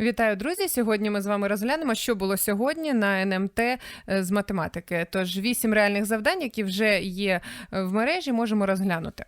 Вітаю, друзі! Сьогодні ми з вами розглянемо, що було сьогодні на НМТ е, з математики. Тож вісім реальних завдань, які вже є е, в мережі, можемо розглянути.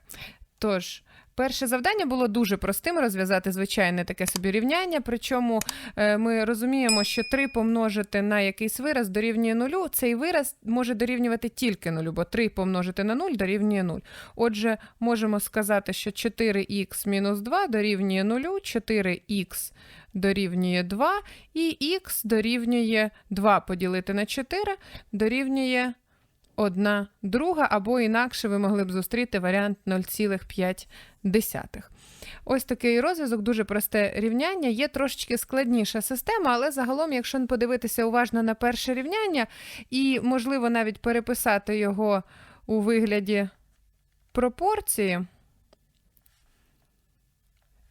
Тож. Перше завдання було дуже простим розв'язати звичайне таке собі рівняння. Причому е, ми розуміємо, що 3 помножити на якийсь вираз дорівнює нулю. Цей вираз може дорівнювати тільки нулю, бо 3 помножити на 0 дорівнює 0. Отже, можемо сказати, що 4х мінус 2 дорівнює 0, 4х дорівнює 2, і х дорівнює 2 поділити на 4 дорівнює 1 друга, або інакше ви могли б зустріти варіант 0,5. Ось такий розв'язок, дуже просте рівняння. Є трошечки складніша система, але загалом, якщо подивитися уважно на перше рівняння і, можливо, навіть переписати його у вигляді пропорції.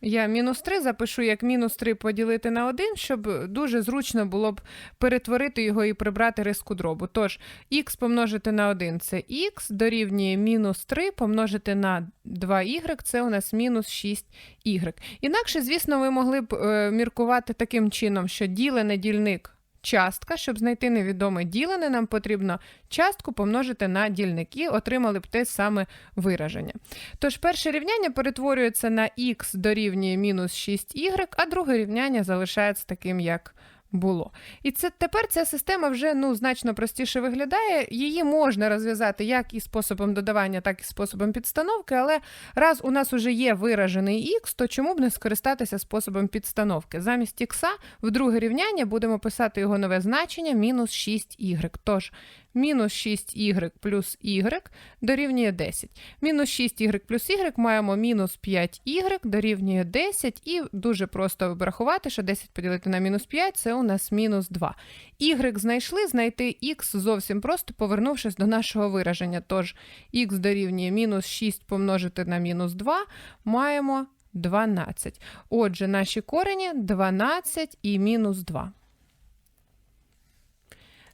Я мінус 3 запишу як мінус 3 поділити на 1, щоб дуже зручно було б перетворити його і прибрати риску дробу. Тож, х помножити на 1 це х, дорівнює мінус 3 помножити на 2y, це у нас мінус 6y. Інакше, звісно, ви могли б е, міркувати таким чином, що ділене дільник частка. Щоб знайти невідоме ділене, нам потрібно частку помножити на дільники, отримали б те саме вираження. Тож перше рівняння перетворюється на х дорівнює мінус 6y, а друге рівняння залишається таким, як було. І це тепер ця система вже ну, значно простіше виглядає. Її можна розв'язати як і способом додавання, так і способом підстановки. Але раз у нас вже є виражений х, то чому б не скористатися способом підстановки? Замість х в друге рівняння будемо писати його нове значення мінус 6y. Тож мінус 6y плюс y дорівнює 10. Мінус 6y плюс y маємо мінус 5y дорівнює 10, і дуже просто врахувати, що 10 поділити на мінус 5 це у нас мінус 2. Y знайшли, знайти x зовсім просто, повернувшись до нашого вираження. Тож х дорівнює мінус 6 помножити на мінус 2, маємо 12. Отже, наші корені 12 і мінус 2.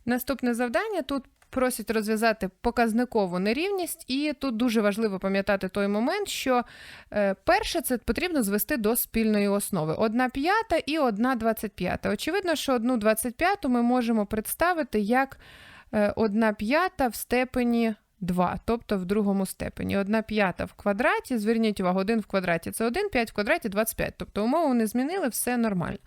Наступне завдання тут просять розв'язати показникову нерівність, і тут дуже важливо пам'ятати той момент, що е, перше це потрібно звести до спільної основи. Одна п'ята і одна двадцять п'ята. Очевидно, що одну двадцять п'яту ми можемо представити як е, одна п'ята в степені 2, тобто в другому степені. 1 п'ята в квадраті, зверніть увагу, 1 в квадраті це 1, 5 в квадраті 25. Тобто умову не змінили, все нормально.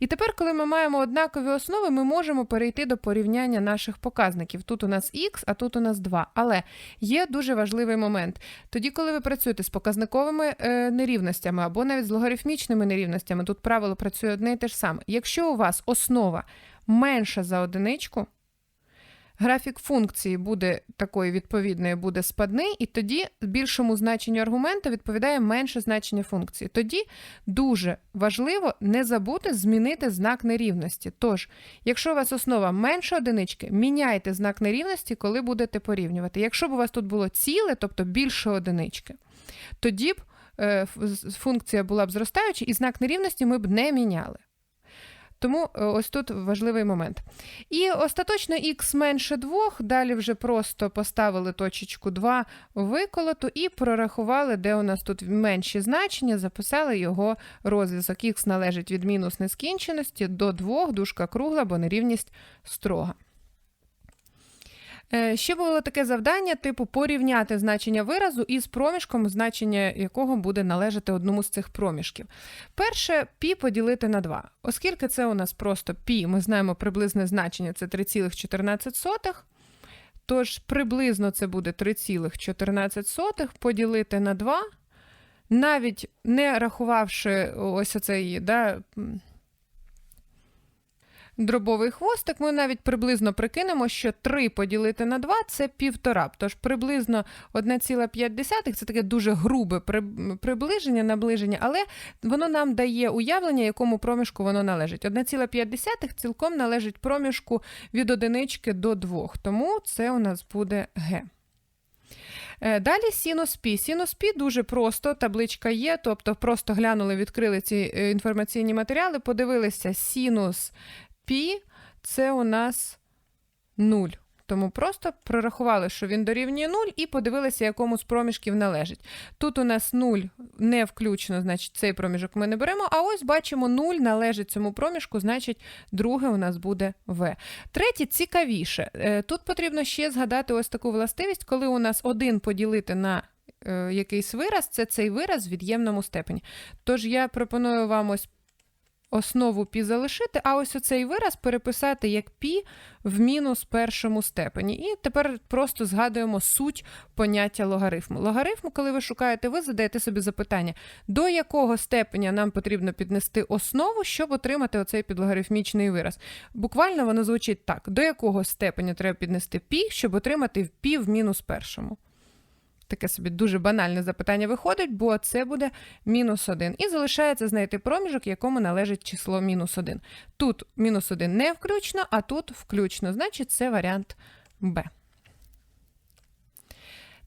І тепер, коли ми маємо однакові основи, ми можемо перейти до порівняння наших показників. Тут у нас х, а тут у нас 2. Але є дуже важливий момент. Тоді, коли ви працюєте з показниковими е, нерівностями або навіть з логарифмічними нерівностями, тут правило працює одне і те ж саме. Якщо у вас основа менша за одиничку, Графік функції буде такої відповідної, буде спадний, і тоді більшому значенню аргумента відповідає менше значення функції. Тоді дуже важливо не забути змінити знак нерівності. Тож, якщо у вас основа менше одинички, міняйте знак нерівності, коли будете порівнювати. Якщо б у вас тут було ціле, тобто більше одинички, тоді б е, функція була б зростаюча, і знак нерівності ми б не міняли. Тому е, ось тут важливий момент. І остаточно х менше 2, далі вже просто поставили точечку 2 виколоту і прорахували, де у нас тут менші значення, записали його розв'язок. Х належить від мінус нескінченості до 2, дужка кругла, бо нерівність строга. Е, ще було таке завдання, типу порівняти значення виразу із проміжком, значення якого буде належати одному з цих проміжків. Перше пі поділити на 2. Оскільки це у нас просто пі, ми знаємо приблизне значення це 3,14. Тож приблизно це буде 3,14 поділити на 2, навіть не рахувавши ось оцей, да, дробовий хвостик, ми навіть приблизно прикинемо, що 3 поділити на 2 це півтора. Тож приблизно 1,5 це таке дуже грубе приближення, наближення, але воно нам дає уявлення, якому проміжку воно належить. 1,5 цілком належить проміжку від одинички до 2, тому це у нас буде Г. Е, далі синус пі. Синус пі дуже просто, табличка є, тобто просто глянули, відкрили ці е, інформаційні матеріали, подивилися синус Пі це у нас 0. Тому просто прорахували, що він дорівнює 0 і подивилися, якому з проміжків належить. Тут у нас 0 не включено, значить цей проміжок ми не беремо. А ось бачимо, 0 належить цьому проміжку, значить друге у нас буде В. Третє цікавіше. Е, Тут потрібно ще згадати ось таку властивість, коли у нас 1 поділити на е, якийсь вираз, це цей вираз в від'ємному степені. Тож я пропоную вам ось основу пі залишити, а ось оцей вираз переписати як пі в мінус першому степені. І тепер просто згадуємо суть поняття логарифму. Логарифму, коли ви шукаєте, ви задаєте собі запитання, до якого степеня нам потрібно піднести основу, щоб отримати оцей підлогарифмічний вираз. Буквально воно звучить так: до якого степеня треба піднести пі, щоб отримати пі в мінус першому. Таке собі дуже банальне запитання виходить, бо це буде мінус 1. І залишається знайти проміжок, якому належить число мінус 1. Тут мінус 1 не включно, а тут включно. Значить, це варіант Б.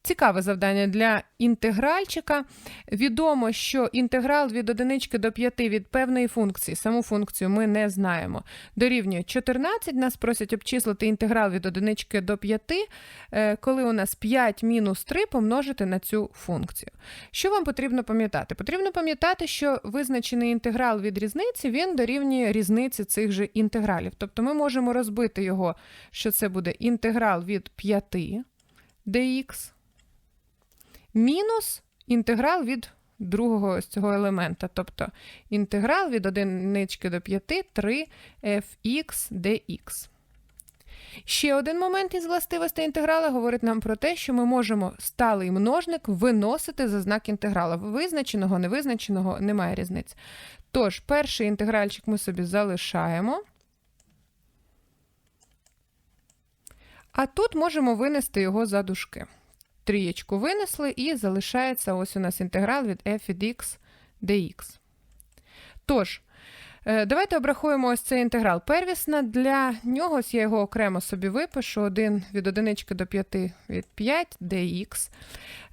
Цікаве завдання для інтегральчика. Відомо, що інтеграл від одинички до 5 від певної функції, саму функцію ми не знаємо. Дорівнює 14. Нас просять обчислити інтеграл від одинички до 5, е, коли у нас 5 мінус 3 помножити на цю функцію. Що вам потрібно пам'ятати? Потрібно пам'ятати, що визначений інтеграл від різниці він дорівнює різниці цих же інтегралів. Тобто ми можемо розбити його, що це буде інтеграл від 5 dx мінус інтеграл від другого ось цього елемента. Тобто інтеграл від одинички до 5 3 fx dx. Ще один момент із властивостей інтеграла говорить нам про те, що ми можемо сталий множник виносити за знак інтеграла. Визначеного, невизначеного немає різниці. Тож, перший інтегральчик ми собі залишаємо. А тут можемо винести його за дужки трієчку винесли, і залишається ось у нас інтеграл від f від x dx. Тож, давайте обрахуємо ось цей інтеграл первісна. Для нього ось я його окремо собі випишу 1 від 1 до 5 від 5 dx.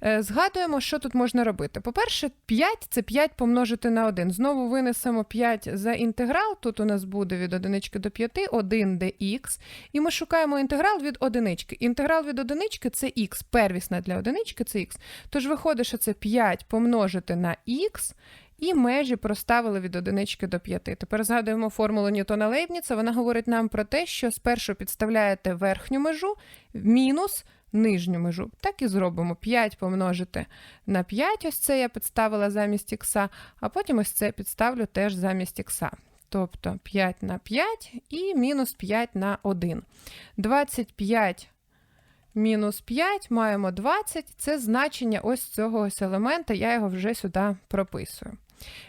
Е, згадуємо, що тут можна робити. По-перше, 5 це 5 помножити на 1. Знову винесемо 5 за інтеграл. Тут у нас буде від 1 до 5, 1 dx. І ми шукаємо інтеграл від одинички. Інтеграл від одинички це х, первісна для одинички це х. Тож виходить, що це 5 помножити на х. І межі проставили від одинички до 5. Тепер згадуємо формулу Ньютона Лейбніца. Вона говорить нам про те, що спершу підставляєте верхню межу мінус нижню межу. Так і зробимо 5 помножити на 5, ось це я підставила замість х, а потім ось це підставлю теж замість х. Тобто 5 на 5 і мінус 5 на 1. 25 мінус 5 маємо 20. Це значення ось цього ось елемента, я його вже сюди прописую.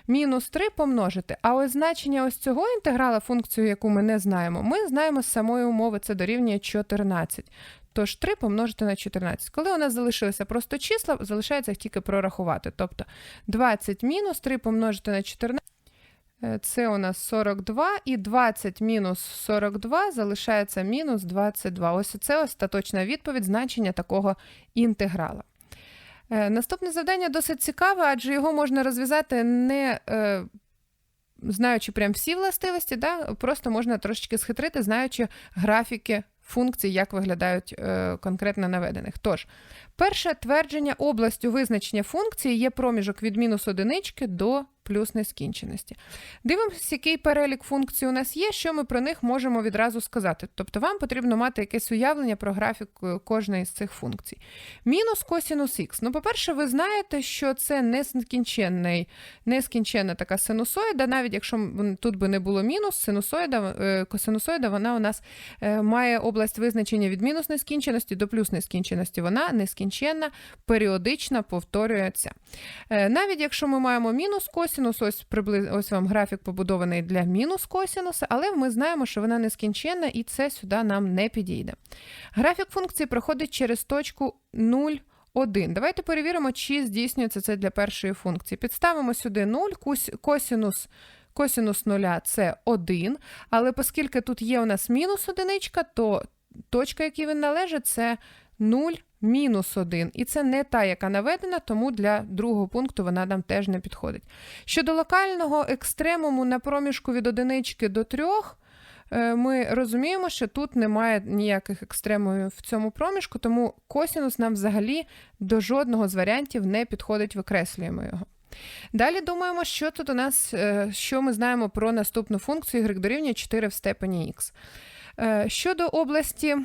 Мінус 3 помножити. А ось значення ось цього інтеграла, функцію, яку ми не знаємо, ми знаємо з самої умови, це дорівнює 14. Тож 3 помножити на 14. Коли у нас залишилися просто числа, залишається їх тільки прорахувати. Тобто 20 мінус 3 помножити на 14. Е, це у нас 42, і 20 мінус 42 залишається мінус 22. Ось це остаточна відповідь значення такого інтеграла. Е, наступне завдання досить цікаве, адже його можна розв'язати не е, знаючи прям всі властивості, да? просто можна трошечки схитрити, знаючи графіки функцій, як виглядають е, конкретно наведених. Тож, перше твердження областю визначення функції є проміжок від мінус одинички до плюс нескінченості. Дивимося, який перелік функцій у нас є, що ми про них можемо відразу сказати. Тобто вам потрібно мати якесь уявлення про графік е, кожної з цих функцій. Мінус косінус х. Ну, по-перше, ви знаєте, що це нескінченний, нескінченна така синусоїда, навіть якщо тут би не було мінус, синусоїда, е, косинусоїда, вона у нас е, має область визначення від мінус нескінченості до плюс нескінченості. Вона нескінченна, періодично повторюється. Навіть якщо ми маємо мінус косінус, ось приблизно ось вам графік побудований для мінус косінуса, але ми знаємо, що вона нескінченна і це сюди нам не підійде. Графік функції проходить через точку 0. 1. Давайте перевіримо, чи здійснюється це для першої функції. Підставимо сюди 0, косінус косінус 0 це 1, але оскільки тут є у нас мінус одиничка, то точка, якій він належить, це 0 мінус 1. І це не та, яка наведена, тому для другого пункту вона нам теж не підходить. Щодо локального екстремуму на проміжку від одинички до 3, е, ми розуміємо, що тут немає ніяких екстремумів в цьому проміжку, тому косінус нам взагалі до жодного з варіантів не підходить, викреслюємо його. Далі думаємо, що тут у нас, е, що ми знаємо про наступну функцію y дорівнює 4 в степені х. Е, Щодо області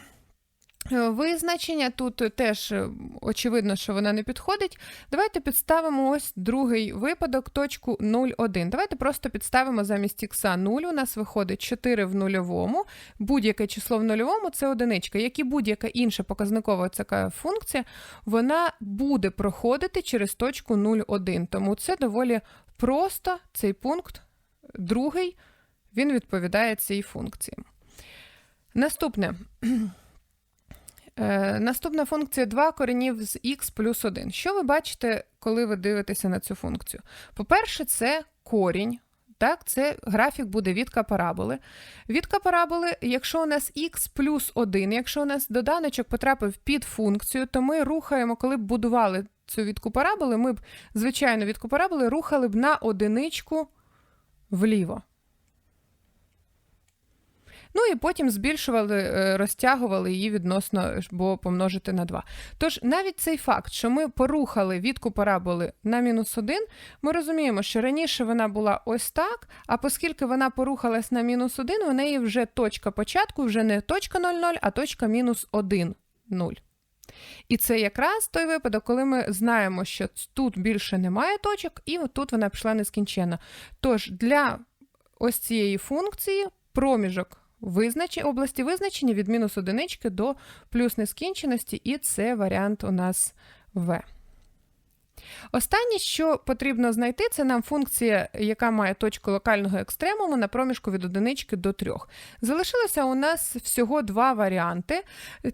визначення, тут теж е, очевидно, що вона не підходить. Давайте підставимо ось другий випадок, точку 0,1. Давайте просто підставимо замість х 0. У нас виходить 4 в нульовому. Будь-яке число в нульовому це одиничка. Як і будь-яка інша показникова така функція, вона буде проходити через точку 0,1. Тому це доволі просто цей пункт, другий, він відповідає цій функції. Наступне. Е, Наступна функція 2 коренів з х плюс 1. Що ви бачите, коли ви дивитеся на цю функцію? По-перше, це корінь. Так, це графік буде відка параболи. Відка параболи, якщо у нас х плюс 1, якщо у нас доданочок потрапив під функцію, то ми рухаємо, коли б будували цю відку параболи, ми б, звичайно, відку параболи рухали б на одиничку вліво. Ну і потім збільшували, е, розтягували її відносно, бо помножити на 2. Тож навіть цей факт, що ми порухали відку параболи на мінус 1, ми розуміємо, що раніше вона була ось так, а оскільки вона порухалась на мінус 1, у неї вже точка початку вже не точка 0,0, а точка мінус 1, 0. І це якраз той випадок, коли ми знаємо, що тут більше немає точок, і тут вона пішла нескінченно. Тож для ось цієї функції проміжок визнач... області визначення від мінус одинички до плюс нескінченості, і це варіант у нас В. Останнє, що потрібно знайти, це нам функція, яка має точку локального екстремуму на проміжку від одинички до 3. Залишилося у нас всього два варіанти.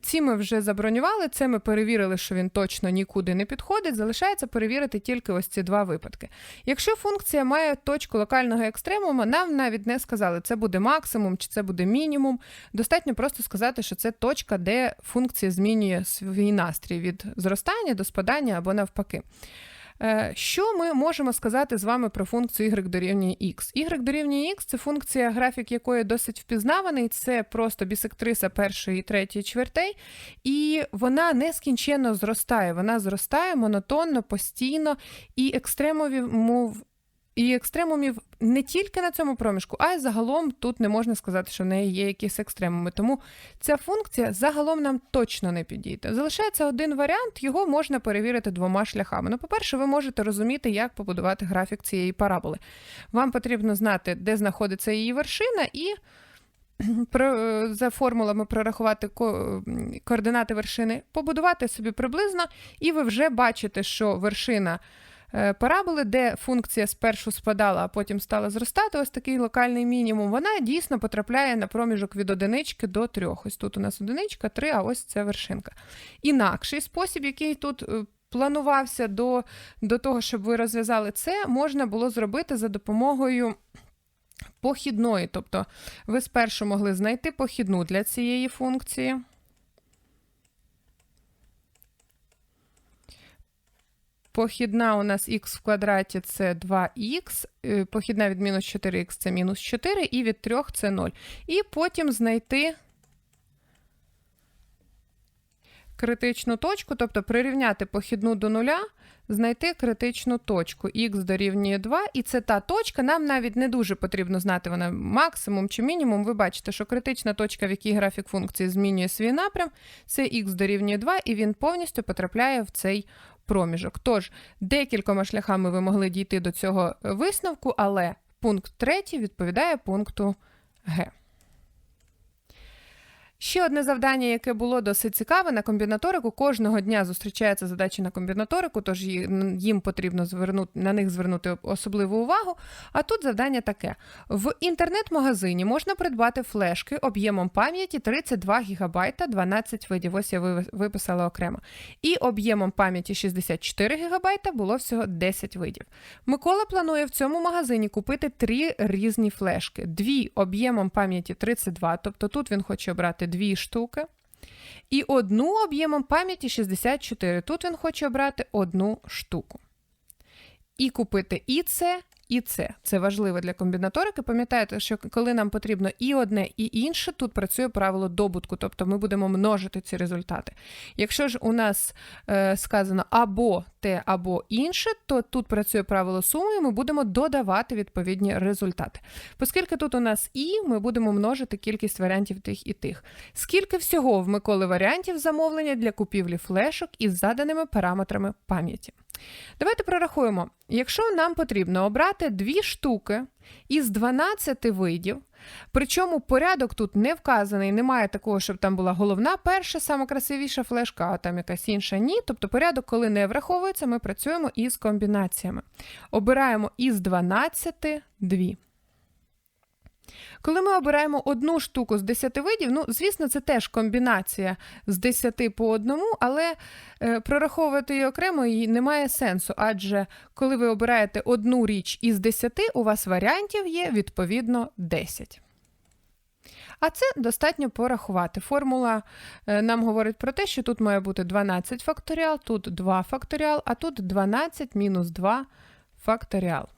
Ці ми вже забронювали, це ми перевірили, що він точно нікуди не підходить. Залишається перевірити тільки ось ці два випадки. Якщо функція має точку локального екстремуму, нам навіть не сказали, це буде максимум чи це буде мінімум. Достатньо просто сказати, що це точка, де функція змінює свій настрій від зростання до спадання або навпаки. Е, Що ми можемо сказати з вами про функцію y дорівнює x? y дорівнює x – це функція, графік якої досить впізнаваний, це просто бісектриса першої і третьої чвертей, і вона нескінченно зростає. Вона зростає монотонно, постійно, і екстремові мов, і екстремумів не тільки на цьому проміжку, а й загалом тут не можна сказати, що в неї є якісь екстремуми. Тому ця функція загалом нам точно не підійде. Залишається один варіант, його можна перевірити двома шляхами. Ну, по-перше, ви можете розуміти, як побудувати графік цієї параболи. Вам потрібно знати, де знаходиться її вершина, і про- за формулами прорахувати ко- координати вершини, побудувати собі приблизно, і ви вже бачите, що вершина е, параболи, де функція спершу спадала, а потім стала зростати, ось такий локальний мінімум, вона дійсно потрапляє на проміжок від одинички до трьох. Ось тут у нас одиничка, три, а ось це вершинка. Інакший спосіб, який тут. е, Планувався до, до того, щоб ви розв'язали це, можна було зробити за допомогою похідної. Тобто ви спершу могли знайти похідну для цієї функції. Похідна у нас х в квадраті це 2х, е, похідна від мінус 4х це мінус 4, і від 3 це 0. І потім знайти критичну точку, тобто прирівняти похідну до нуля, знайти критичну точку. х дорівнює 2, і це та точка, нам навіть не дуже потрібно знати, вона максимум чи мінімум. Ви бачите, що критична точка, в якій графік функції змінює свій напрям, це х дорівнює 2, і він повністю потрапляє в цей проміжок. Тож, декількома шляхами ви могли дійти до цього висновку, але пункт третій відповідає пункту Г. Ще одне завдання, яке було досить цікаве на комбінаторику. Кожного дня зустрічаються задачі на комбінаторику, тож їм потрібно звернути на них звернути особливу увагу. А тут завдання таке: в інтернет-магазині можна придбати флешки об'ємом пам'яті 32 ГБ, 12 видів. Ось я виписала окремо. І об'ємом пам'яті 64 ГБ було всього 10 видів. Микола планує в цьому магазині купити три різні флешки: дві об'ємом пам'яті 32, тобто тут він хоче обрати дві штуки. І одну об'ємом пам'яті 64. Тут він хоче обрати одну штуку. І купити і це, і це. Це важливо для комбінаторики. Пам'ятаєте, що коли нам потрібно і одне, і інше, тут працює правило добутку, тобто ми будемо множити ці результати. Якщо ж у нас е, сказано або те, або інше, то тут працює правило суми, і ми будемо додавати відповідні результати. Оскільки тут у нас і, ми будемо множити кількість варіантів тих і тих. Скільки всього в Миколи варіантів замовлення для купівлі флешок із заданими параметрами пам'яті? Давайте прорахуємо. Якщо нам потрібно обрати дві штуки із 12 видів, причому порядок тут не вказаний, немає такого, щоб там була головна, перша, сама красивіша флешка, а там якась інша ні. Тобто порядок, коли не враховується, ми працюємо із комбінаціями. Обираємо із 12 дві. Коли ми обираємо одну штуку з 10 видів, ну, звісно, це теж комбінація з 10 по одному, але е, прораховувати її окремо її немає сенсу, адже коли ви обираєте одну річ із 10, у вас варіантів є відповідно 10. А це достатньо порахувати. Формула е, нам говорить про те, що тут має бути 12 факторіал, тут 2 факторіал, а тут 12 мінус 2 факторіал.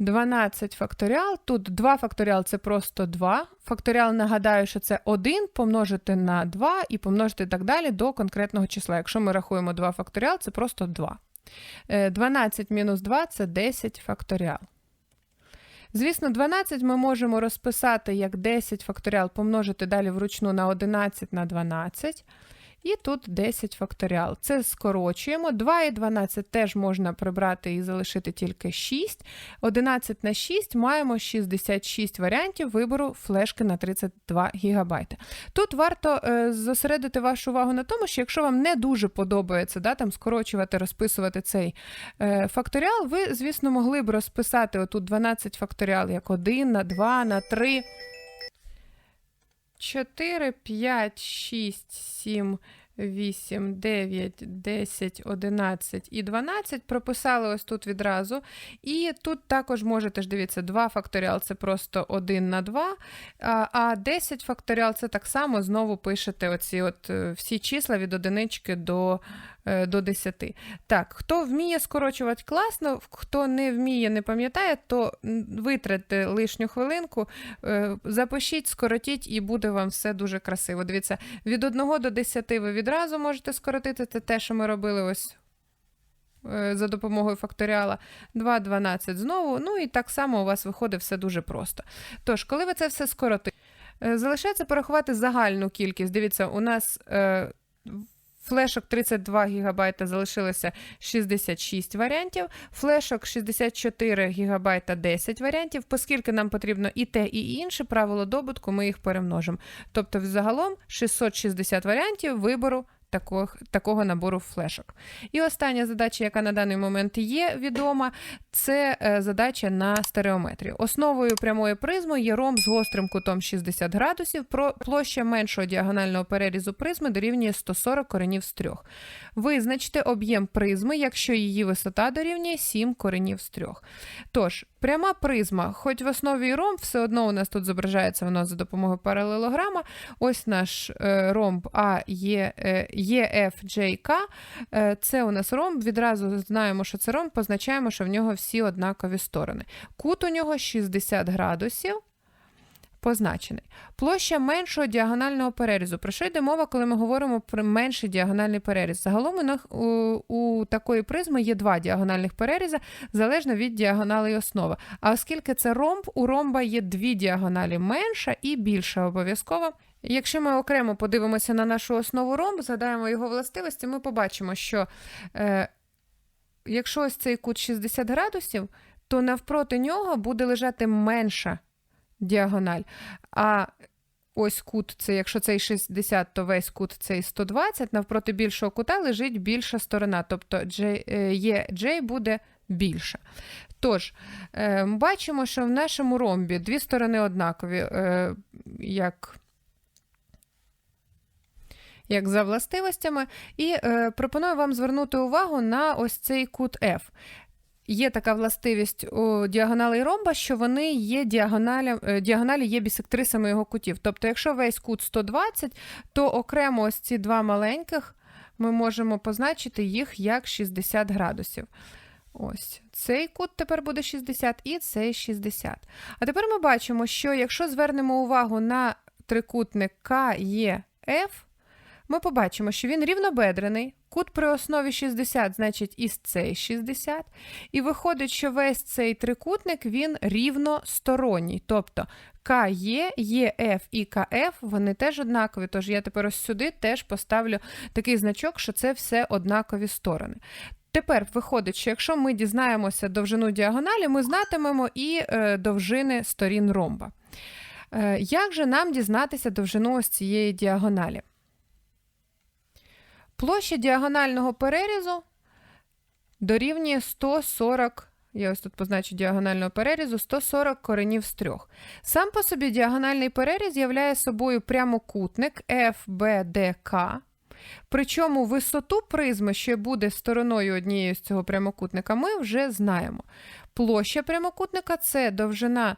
12 факторіал. Тут 2 факторіал це просто 2. Факторіал нагадаю, що це 1 помножити на 2 і помножити так далі до конкретного числа. Якщо ми рахуємо 2 факторіал, це просто 2. 12 мінус 2 це 10 факторіал. Звісно, 12 ми можемо розписати як 10 факторіал помножити далі вручну на 11 на 12. І тут 10 факторіал. Це скорочуємо. 2 і 12 теж можна прибрати і залишити тільки 6. 11 на 6 маємо 66 варіантів вибору флешки на 32 ГБ. Тут варто е, зосередити вашу увагу на тому, що якщо вам не дуже подобається да, там, скорочувати, розписувати цей е, факторіал, ви, звісно, могли б розписати отут 12 факторіал як 1 на 2 на 3. 4, 5, 6, 7, 8, 9, 10, 11 і 12 прописали ось тут відразу. І тут також можете ж дивіться, 2 факторіал це просто 1 на 2, а 10 факторіал це так само знову пишете оці от е, всі числа від одинички до до 10. Так, хто вміє скорочувати класно, хто не вміє, не пам'ятає, то витратьте лишню хвилинку, е, запишіть, скоротіть, і буде вам все дуже красиво. Дивіться, від 1 до 10 ви відразу можете скоротити. Це те, що ми робили ось. Е, за допомогою факторіала 2, 12 знову. Ну і так само у вас виходить все дуже просто. Тож, коли ви це все скоротите, залишається порахувати загальну кількість. Дивіться, у нас Флешок 32 ГБ залишилося 66 варіантів, флешок 64 ГБ 10 варіантів, оскільки нам потрібно і те, і інше правило добутку, ми їх перемножимо. Тобто, взагалом 660 варіантів вибору такого, такого набору флешок. І остання задача, яка на даний момент є відома, це е, задача на стереометрію. Основою прямої призми є ромб з гострим кутом 60 градусів, площа меншого діагонального перерізу призми дорівнює 140 коренів з 3. Визначте об'єм призми, якщо її висота дорівнює 7 коренів з 3. Тож, пряма призма, хоч в основі ромб, все одно у нас тут зображається воно за допомогою паралелограма. Ось наш е, ромб А є. Е, EFJK, е, це у нас ромб, відразу знаємо, що це ромб, позначаємо, що в нього всі однакові сторони. Кут у нього 60 градусів. Позначений. Площа меншого діагонального перерізу. Про що йде мова, коли ми говоримо про менший діагональний переріз? Загалом у, у, такої призми є два діагональних переріза, залежно від діагонали основи. А оскільки це ромб, у ромба є дві діагоналі менша і більша обов'язково. Якщо ми окремо подивимося на нашу основу ромб, згадаємо його властивості, ми побачимо, що е, якщо ось цей кут 60 градусів, то навпроти нього буде лежати менша діагональ. А ось кут, це якщо цей 60, то весь кут цей 120, навпроти більшого кута лежить більша сторона, тобто EJ е, буде більша. Тож, е, бачимо, що в нашому ромбі дві сторони однакові, е, як як за властивостями, і е, пропоную вам звернути увагу на ось цей кут F. Є така властивість у діагоналі ромба, що вони є діагоналі, е, діагоналі є бісектрисами його кутів. Тобто, якщо весь кут 120, то окремо ось ці два маленьких ми можемо позначити їх як 60 градусів. Ось цей кут тепер буде 60 і цей 60. А тепер ми бачимо, що якщо звернемо увагу на трикутник КЕФ, ми побачимо, що він рівнобедрений, кут при основі 60, значить і цей 60. І виходить, що весь цей трикутник він рівносторонній. Тобто КЕ, ЄФ і КФ, вони теж однакові. Тож я тепер ось сюди теж поставлю такий значок, що це все однакові сторони. Тепер виходить, що якщо ми дізнаємося довжину діагоналі, ми знатимемо і е, довжини сторін ромба. Е, як же нам дізнатися довжину ось цієї діагоналі? Площа діагонального перерізу дорівнює 140, я ось тут позначу діагонального перерізу, 140 коренів з трьох. Сам по собі діагональний переріз являє собою прямокутник FBDK, Причому висоту призми, що буде стороною однієї з цього прямокутника, ми вже знаємо. Площа прямокутника це довжина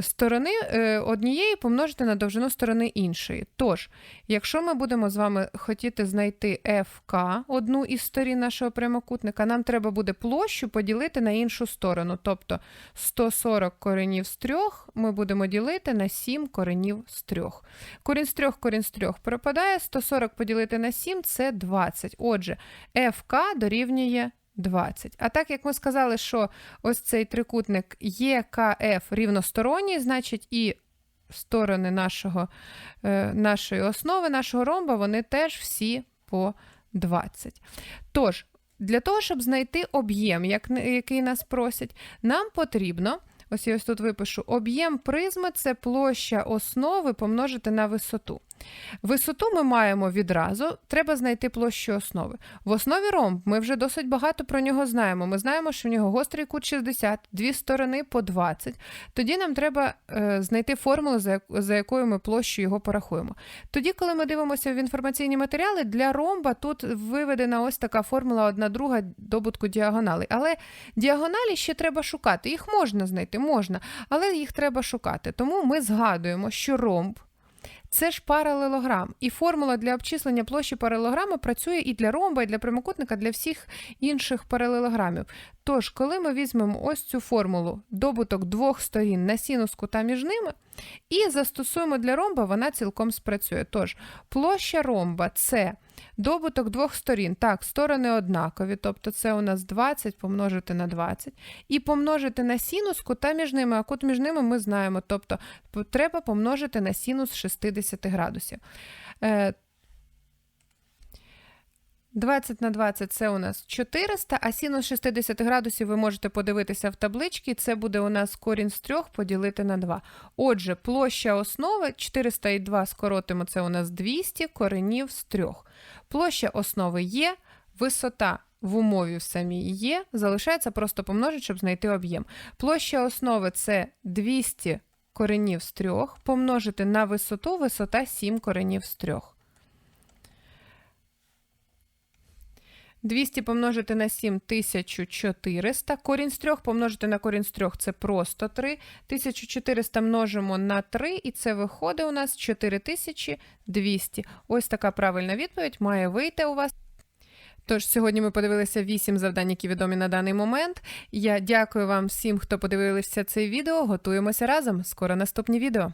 сторони е, однієї помножити на довжину сторони іншої. Тож, якщо ми будемо з вами хотіти знайти FK, одну із сторін нашого прямокутника, нам треба буде площу поділити на іншу сторону. Тобто 140 коренів з 3 ми будемо ділити на 7 коренів з 3. Корінь з 3, корінь з 3 пропадає, 140 поділити на 7 – це 20. Отже, FK дорівнює 20. А так як ми сказали, що ось цей трикутник ЄКФ рівносторонній, значить і сторони нашого, е, нашої основи, нашого ромба, вони теж всі по 20. Тож, для того, щоб знайти об'єм, як, який нас просять, нам потрібно. Ось я ось тут випишу: об'єм призми це площа основи помножити на висоту. Висоту ми маємо відразу, треба знайти площу основи. В основі ромб ми вже досить багато про нього знаємо. Ми знаємо, що в нього гострий кут 60, дві сторони по 20. Тоді нам треба е, знайти формулу, за, за якою ми площу його порахуємо. Тоді, коли ми дивимося в інформаційні матеріали, для ромба тут виведена ось така формула одна друга добутку діагоналей. Але діагоналі ще треба шукати. Їх можна знайти, можна, але їх треба шукати. Тому ми згадуємо, що ромб. Це ж паралелограм. І формула для обчислення площі паралелограма працює і для ромба, і для прямокутника, для всіх інших паралелограмів. Тож, коли ми візьмемо ось цю формулу добуток двох сторін на синус кута між ними, і застосуємо для ромба, вона цілком спрацює. Тож, площа ромба це добуток двох сторін. Так, сторони однакові, тобто це у нас 20 помножити на 20, і помножити на синус кута між ними, а кут між ними ми знаємо, тобто треба помножити на синус 60 градусів. Е, 20 на 20 це у нас 400, а синус 60 градусів ви можете подивитися в табличці, це буде у нас корінь з 3 поділити на 2. Отже, площа основи 402 скоротимо, це у нас 200 коренів з 3. Площа основи є, висота в умові в самій є, залишається просто помножити, щоб знайти об'єм. Площа основи це 200 коренів з 3, помножити на висоту, висота 7 коренів з 3. 200 помножити на 7 1400. Корінь з 3 помножити на корінь з 3 це просто 3. 1400 множимо на 3, і це виходить у нас 4200. Ось така правильна відповідь має вийти у вас. Тож, сьогодні ми подивилися 8 завдань, які відомі на даний момент. Я дякую вам всім, хто подивився це відео. Готуємося разом. Скоро наступні відео.